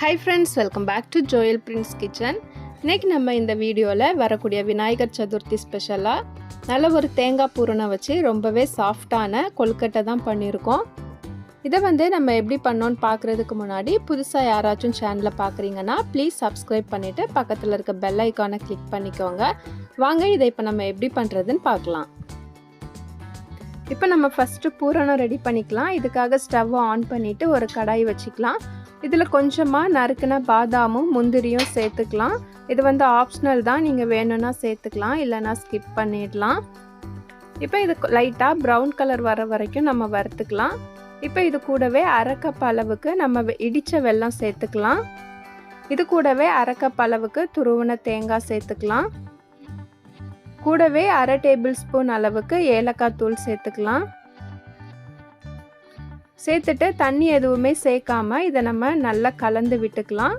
Hi friends welcome back to Joel Prince kitchen இன்னைக்கு நம்ம இந்த வீடியோவில் வரக்கூடிய விநாயகர் சதுர்த்தி ஸ்பெஷலாக நல்ல ஒரு தேங்காய் பூரணை வச்சு ரொம்பவே சாஃப்டான கொழுக்கட்டை தான் பண்ணியிருக்கோம். இதை வந்து நம்ம எப்படி பண்ணோன்னு பார்க்குறதுக்கு முன்னாடி புதுசாக யாராச்சும் சேனலை பார்க்குறீங்கன்னா ப்ளீஸ் சப்ஸ்கிரைப் பண்ணிவிட்டு பக்கத்தில் இருக்க பெல் ஐக்கானை கிளிக் பண்ணிக்கோங்க. வாங்க இதை இப்போ நம்ம எப்படி பண்ணுறதுன்னு பார்க்கலாம். இப்போ நம்ம ஃபஸ்ட்டு பூரணம் ரெடி பண்ணிக்கலாம். இதுக்காக ஸ்டவ்வை ஆன் பண்ணிவிட்டு ஒரு கடாய் வச்சுக்கலாம். இதில் கொஞ்சமாக நறுக்கின பாதாமும் முந்திரியும் சேர்த்துக்கலாம். இது வந்து ஆப்ஷனல் தான். நீங்கள் வேணும்னா சேர்த்துக்கலாம் இல்லைனா ஸ்கிப் பண்ணிடலாம். இப்போ இது லைட்டாக ப்ரௌன் கலர் வர வரைக்கும் நம்ம வறுத்துக்கலாம். இப்போ இது கூடவே அரைக்கப் அளவுக்கு நம்ம இடித்த வெல்லம் சேர்த்துக்கலாம். இது கூடவே அரைக்கப் அளவுக்கு துருவன தேங்காய் சேர்த்துக்கலாம். கூடவே அரை டேபிள் ஸ்பூன் அளவுக்கு ஏலக்காய் தூள் சேர்த்துக்கலாம். சேர்த்துட்டு தண்ணி எதுவுமே சேர்க்காம இதை நம்ம நல்லா கலந்து விட்டுக்கலாம்.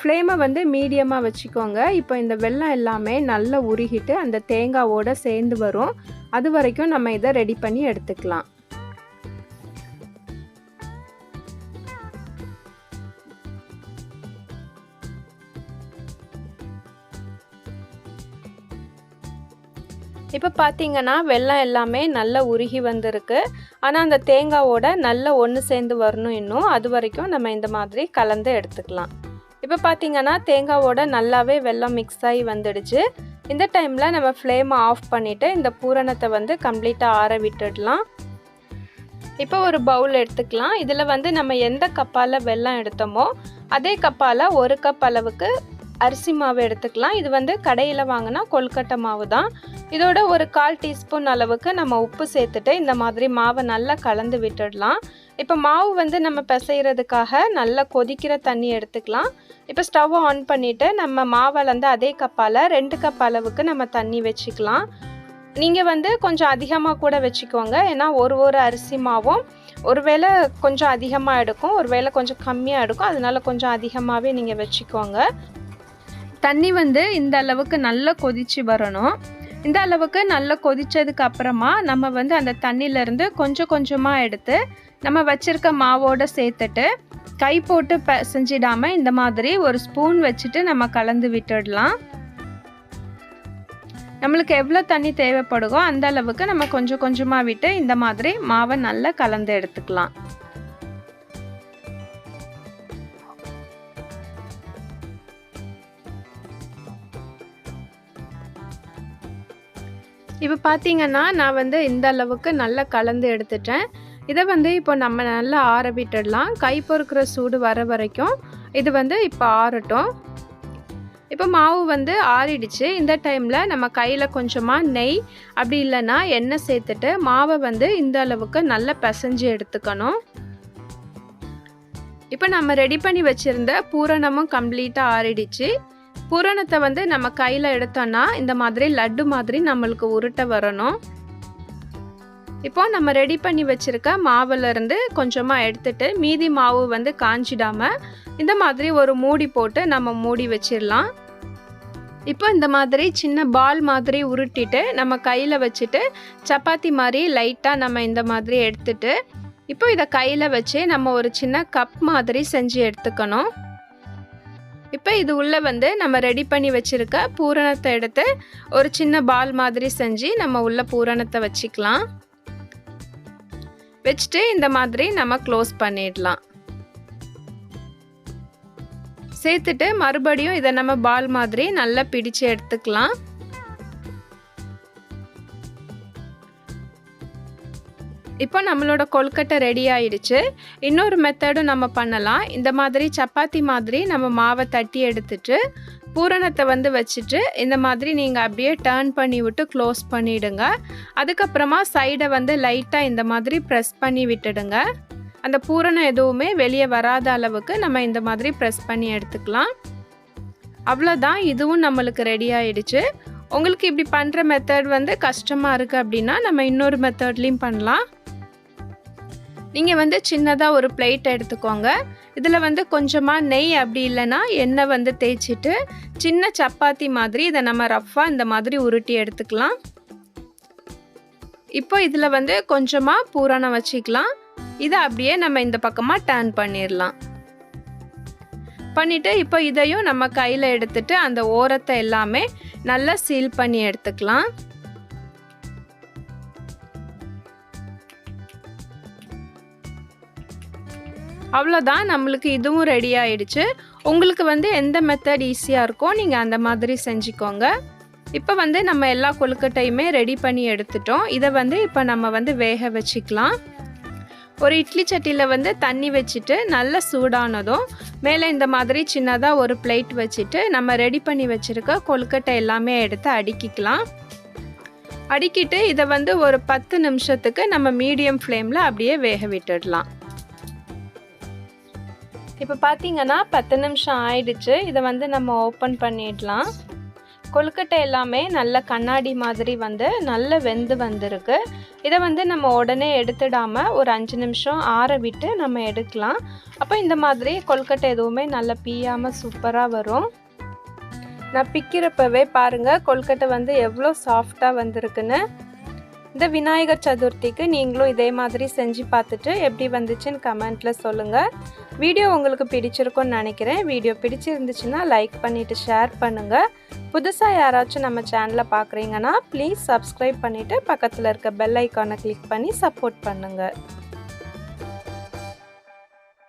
ஃப்ளேமை வந்து மீடியமாக வச்சுக்கோங்க. இப்போ இந்த வெள்ளம் எல்லாமே நல்லா உருகிட்டு அந்த தேங்காவோடு சேர்ந்து வரும். அது வரைக்கும் நம்ம இதை ரெடி பண்ணி எடுத்துக்கலாம். இப்போ பார்த்தீங்கன்னா வெள்ளம் எல்லாமே நல்லா உருகி வந்திருக்கு. ஆனால் அந்த தேங்காவோட நல்லா ஒன்று சேர்ந்து வரணும் இன்னும். அது வரைக்கும் நம்ம இந்த மாதிரி கலந்து எடுத்துக்கலாம். இப்போ பார்த்தீங்கன்னா தேங்காவோட நல்லாவே வெள்ளம் மிக்ஸ் ஆகி வந்துடுச்சு. இந்த டைமில் நம்ம ஃப்ளேமை ஆஃப் பண்ணிவிட்டு இந்த பூரணத்தை வந்து கம்ப்ளீட்டாக ஆற விட்டுடலாம். இப்போ ஒரு பவுல் எடுத்துக்கலாம். இதில் வந்து நம்ம எந்த கப்பால் வெல்லம் எடுத்தோமோ அதே கப்பால் ஒரு கப் அளவுக்கு அரிசி மாவு எடுத்துக்கலாம். இது வந்து கடையில் வாங்கினா கொல்கட்டை மாவு தான். இதோட ஒரு கால் டீஸ்பூன் அளவுக்கு நம்ம உப்பு சேர்த்துட்டு இந்த மாதிரி மாவை நல்லா கலந்து விட்டுடலாம். இப்போ மாவு வந்து நம்ம பிசைகிறதுக்காக நல்லா கொதிக்கிற தண்ணி எடுத்துக்கலாம். இப்போ ஸ்டவ் ஆன் பண்ணிவிட்டு நம்ம மாவிலேருந்து அதே கப்பால் ரெண்டு கப் அளவுக்கு நம்ம தண்ணி வச்சுக்கலாம். நீங்கள் வந்து கொஞ்சம் அதிகமாக கூட வச்சுக்கோங்க. ஏன்னா ஒரு ஒரு அரிசி மாவும் ஒருவேளை கொஞ்சம் அதிகமாக எடுக்கும் ஒருவேளை கொஞ்சம் கம்மியாக எடுக்கும். அதனால கொஞ்சம் அதிகமாகவே நீங்கள் வச்சுக்கோங்க. தண்ணி வந்து இந்த அளவுக்கு நல்லா கொதிச்சு வரணும். இந்த அளவுக்கு நல்லா கொதிச்சதுக்கு அப்புறமா நம்ம வந்து அந்த தண்ணியிலேருந்து கொஞ்சம் கொஞ்சமாக எடுத்து நம்ம வச்சிருக்க மாவோடு சேர்த்துட்டு கை போட்டு ப செஞ்சிடாமல் இந்த மாதிரி ஒரு ஸ்பூன் வச்சுட்டு நம்ம கலந்து விட்டுடலாம். நம்மளுக்கு எவ்வளோ தண்ணி தேவைப்படுதோ அந்த அளவுக்கு நம்ம கொஞ்சம் கொஞ்சமாக விட்டு இந்த மாதிரி மாவை நல்லா கலந்து எடுத்துக்கலாம். இப்போ பார்த்தீங்கன்னா நான் வந்து இந்த அளவுக்கு நல்லா கலந்து எடுத்துட்டேன். இதை வந்து இப்போ நம்ம நல்லா ஆற விட்டுடலாம். கை பொறுக்கிற சூடு வர வரைக்கும் இது வந்து இப்போ ஆறட்டும். இப்போ மாவு வந்து ஆறிடுச்சு. இந்த டைமில் நம்ம கையில் கொஞ்சமாக நெய் அப்படி இல்லைன்னா எண்ணெய் சேர்த்துட்டு மாவை வந்து இந்த அளவுக்கு நல்லா பிசைஞ்சு எடுத்துக்கணும். இப்போ நம்ம ரெடி பண்ணி வச்சுருந்த பூரணமும் கம்ப்ளீட்டாக ஆறிடுச்சு. பூரணத்தை வந்து நம்ம கையில் எடுத்தோன்னா இந்த மாதிரி லட்டு மாதிரி நம்மளுக்கு உருட்ட வரணும். இப்போ நம்ம ரெடி பண்ணி வச்சுருக்க மாவுலேருந்து கொஞ்சமாக எடுத்துட்டு மீதி மாவு வந்து காஞ்சிடாமல் இந்த மாதிரி ஒரு மூடி போட்டு நம்ம மூடி வச்சிடலாம். இப்போ இந்த மாதிரி சின்ன பால் மாதிரி உருட்டிட்டு நம்ம கையில் வச்சுட்டு சப்பாத்தி மாதிரி லைட்டாக நம்ம இந்த மாதிரி எடுத்துட்டு இப்போ இதை கையில் வச்சு நம்ம ஒரு சின்ன கப் மாதிரி செஞ்சு எடுத்துக்கணும். இப்போ இது உள்ளே வந்து நம்ம ரெடி பண்ணி வச்சுருக்க பூரணத்தை எடுத்து ஒரு சின்ன பால் மாதிரி செஞ்சு நம்ம உள்ள பூரணத்தை வச்சுக்கலாம். வச்சுட்டு இந்த மாதிரி நம்ம க்ளோஸ் பண்ணிடலாம். சேர்த்துட்டு மறுபடியும் இதை நம்ம பால் மாதிரி நல்லா பிடிச்சு எடுத்துக்கலாம். இப்போ நம்மளோட கொல்கட்டை ரெடி ஆயிடுச்சு. இன்னொரு மெத்தடும் நம்ம பண்ணலாம். இந்த மாதிரி சப்பாத்தி மாதிரி நம்ம மாவை தட்டி எடுத்துட்டு பூரணத்தை வந்து வச்சுட்டு இந்த மாதிரி நீங்கள் அப்படியே டேர்ன் பண்ணி விட்டு க்ளோஸ் பண்ணிவிடுங்க அதுக்கப்புறமா சைடை வந்து லைட்டாக இந்த மாதிரி ப்ரெஸ் பண்ணி விட்டுடுங்க. அந்த பூரணம் எதுவுமே வெளியே வராத அளவுக்கு நம்ம இந்த மாதிரி ப்ரெஸ் பண்ணி எடுத்துக்கலாம். அவ்வளோதான் இதுவும் நம்மளுக்கு ரெடி ஆயிடுச்சு. உங்களுக்கு இப்படி பண்ணுற மெத்தட் வந்து கஷ்டமாக இருக்குது அப்படின்னா நம்ம இன்னொரு மெத்தட்லேயும் பண்ணலாம். நீங்கள் வந்து சின்னதாக ஒரு பிளேட் எடுத்துக்கோங்க. இதில் வந்து கொஞ்சமாக நெய் அப்படி இல்லைன்னா எண்ணெய் வந்து தேய்ச்சிட்டு சின்ன சப்பாத்தி மாதிரி இதை நம்ம ரஃப்பாக இந்த மாதிரி உருட்டி எடுத்துக்கலாம். இப்போ இதில் வந்து கொஞ்சமாக பூரணம் வச்சுக்கலாம். இதை அப்படியே நம்ம இந்த பக்கமாக டேர்ன் பண்ணிடலாம் பண்ணிவிட்டு இப்போ இதையும் நம்ம கையில் எடுத்துட்டு அந்த ஓரத்தை எல்லாமே நல்லா சீல் பண்ணி எடுத்துக்கலாம். அவ்வளோதான் நம்மளுக்கு இதுவும் ரெடி ஆயிடுச்சு. உங்களுக்கு வந்து எந்த மெத்தட் ஈஸியாக இருக்கோ நீங்கள் அந்த மாதிரி செஞ்சுக்கோங்க. இப்போ வந்து நம்ம எல்லா கொழுக்கட்டையுமே ரெடி பண்ணி எடுத்துட்டோம். இதை வந்து இப்போ நம்ம வந்து வேக வச்சுக்கலாம். ஒரு இட்லி சட்டியில் வந்து தண்ணி வச்சுட்டு நல்லா சூடானதும் மேலே இந்த மாதிரி சின்னதாக ஒரு பிளேட் வச்சுட்டு நம்ம ரெடி பண்ணி வச்சுருக்க கொழுக்கட்டை எல்லாமே எடுத்து அடுக்கிக்கலாம். அடுக்கிட்டு இதை வந்து ஒரு பத்து நிமிஷத்துக்கு நம்ம மீடியம் ஃப்ளேமில் அப்படியே வேக விட்டுடலாம். இப்போ பார்த்தீங்கன்னா பத்து நிமிஷம் ஆயிடுச்சு. இதை வந்து நம்ம ஓப்பன் பண்ணிடலாம். கொழுக்கட்டை எல்லாமே நல்ல கண்ணாடி மாதிரி வந்து நல்ல வெந்து வந்திருக்கு. இதை வந்து நம்ம உடனே எடுத்துடாமல் ஒரு அஞ்சு நிமிஷம் ஆற விட்டு நம்ம எடுக்கலாம். அப்போ இந்த மாதிரி கொழுக்கட்டை எதுவுமே நல்லா பீயாமல் சூப்பராக வரும். நான் பிக்கிறப்பவே பாருங்கள் கொழுக்கட்டை வந்து எவ்வளோ சாஃப்டாக வந்திருக்குன்னு. இந்த விநாயகர் சதுர்த்திக்கு நீங்களும் இதே மாதிரி செஞ்சு பார்த்துட்டு எப்படி வந்துச்சுன்னு கமெண்ட்டில் சொல்லுங்கள் வீடியோ உங்களுக்கு பிடிச்சிருக்கும்னு நினைக்கிறேன். வீடியோ பிடிச்சிருந்துச்சுன்னா லைக் பண்ணிவிட்டு ஷேர் பண்ணுங்கள் புதுசாக யாராச்சும் நம்ம சேனலை பார்க்குறீங்கன்னா ப்ளீஸ் சப்ஸ்கிரைப் பண்ணிவிட்டு பக்கத்தில் இருக்க பெல் ஐக்கானை கிளிக் பண்ணி சப்போர்ட் பண்ணுங்கள்